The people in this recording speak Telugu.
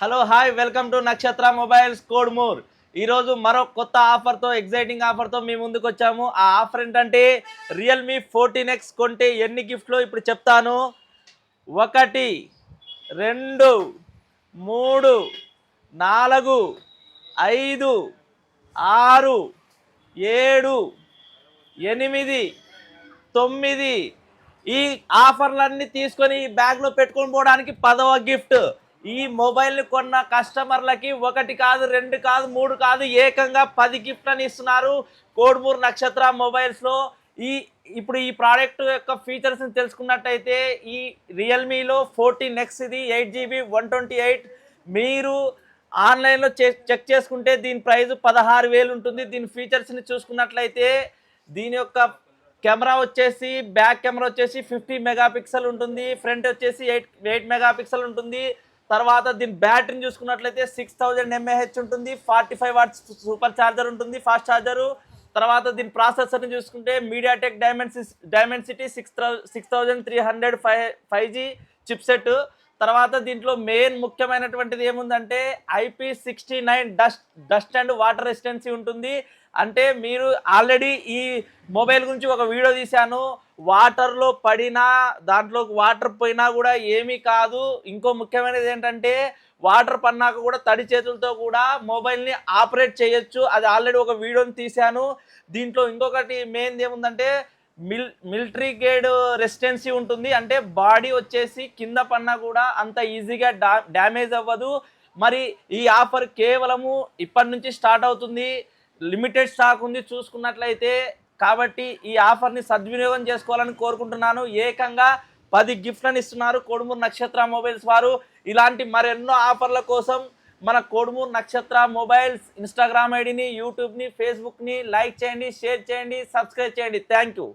Hello hi welcome to Nakshatra mobiles Kodmur ఈరోజు మరో కొత్త ఆఫర్తో ఎగ్జైటింగ్ ఆఫర్తో మీ ముందుకు వచ్చాము. ఆ ఆఫర్ ఏంటంటే రియల్మీ ఫోర్టీన్ ఎక్స్ కొంటే ఎన్ని గిఫ్ట్లు? ఇప్పుడు చెప్తాను. ఒకటి రెండు మూడు నాలుగు ఐదు ఆరు ఏడు ఎనిమిది తొమ్మిది. ఈ ఆఫర్లన్నీ తీసుకొని ఈ బ్యాగ్లో పెట్టుకొని పోవడానికి పదవ గిఫ్ట్. ఈ మొబైల్ని కొన్న కస్టమర్లకి ఒకటి కాదు రెండు కాదు మూడు కాదు ఏకంగా పది గిఫ్ట్లని ఇస్తున్నారు కోడ్మూర్ నక్షత్ర మొబైల్స్లో. ఈ ఇప్పుడు ఈ ప్రోడక్ట్ యొక్క ఫీచర్స్ని తెలుసుకున్నట్టయితే ఈ రియల్మీలో ఫోర్టీన్ ఎక్స్ ఇది eight GB one twenty eight. మీరు ఆన్లైన్లో చెక్ చెక్ చేసుకుంటే దీని ప్రైస్ పదహారు వేలు ఉంటుంది. దీని ఫీచర్స్ని చూసుకున్నట్లయితే దీని యొక్క కెమెరా వచ్చేసి బ్యాక్ కెమెరా వచ్చేసి ఫిఫ్టీ మెగా పిక్సెల్ ఉంటుంది. ఫ్రంట్ వచ్చేసి ఎయిట్ ఎయిట్ మెగా పిక్సెల్ ఉంటుంది. తర్వాత దీని బ్యాటరీని చూసుకున్నట్లయితే సిక్స్ థౌజండ్ ఎంఏహెచ్ ఉంటుంది forty five watts super charger ఉంటుంది ఫాస్ట్ ఛార్జరు తర్వాత దీని ప్రాసెసర్ని చూసుకుంటే MediaTek డైమెన్సి Dimensity six six thousand three hundred five five G chipset తర్వాత దీంట్లో మెయిన్ ముఖ్యమైనటువంటిది ఏముందంటే IP sixty nine dust dust and water resistance ఉంటుంది. అంటే మీరు ఆల్రెడీ ఈ మొబైల్ గురించి ఒక వీడియో తీశాను. వాటర్లో పడినా దాంట్లో వాటర్ పోయినా కూడా ఏమీ కాదు. ఇంకో ముఖ్యమైనది ఏంటంటే వాటర్ పన్నాక కూడా తడి చేతులతో కూడా మొబైల్ని ఆపరేట్ చేయొచ్చు. అది ఆల్రెడీ ఒక వీడియోని తీశాను. దీంట్లో ఇంకొకటి మెయిన్ ఏముందంటే మిల్ మిలిటరీ గేడ్ రెసిస్టెన్సీ ఉంటుంది. అంటే బాడీ వచ్చేసి కింద పన్నా కూడా అంత ఈజీగా డా డ్యామేజ్ అవ్వదు. మరి ఈ ఆఫర్ కేవలము ఇప్పటి నుంచి స్టార్ట్ అవుతుంది. లిమిటెడ్ స్టాక్ ఉంది చూసుకున్నట్లయితే. కాబట్టి ఈ ఆఫర్ని సద్వినియోగం చేసుకోవాలని కోరుకుంటున్నాను. ఏకంగా పది గిఫ్ట్లను ఇస్తున్నారు కోడుమూరు నక్షత్ర మొబైల్స్ వారు. ఇలాంటి మరెన్నో ఆఫర్ల కోసం మన కోడుమూరు నక్షత్ర మొబైల్స్ ఇన్స్టాగ్రామ్ ఐడిని యూట్యూబ్ని ఫేస్బుక్ని లైక్ చేయండి షేర్ చేయండి సబ్స్క్రైబ్ చేయండి. Thank you.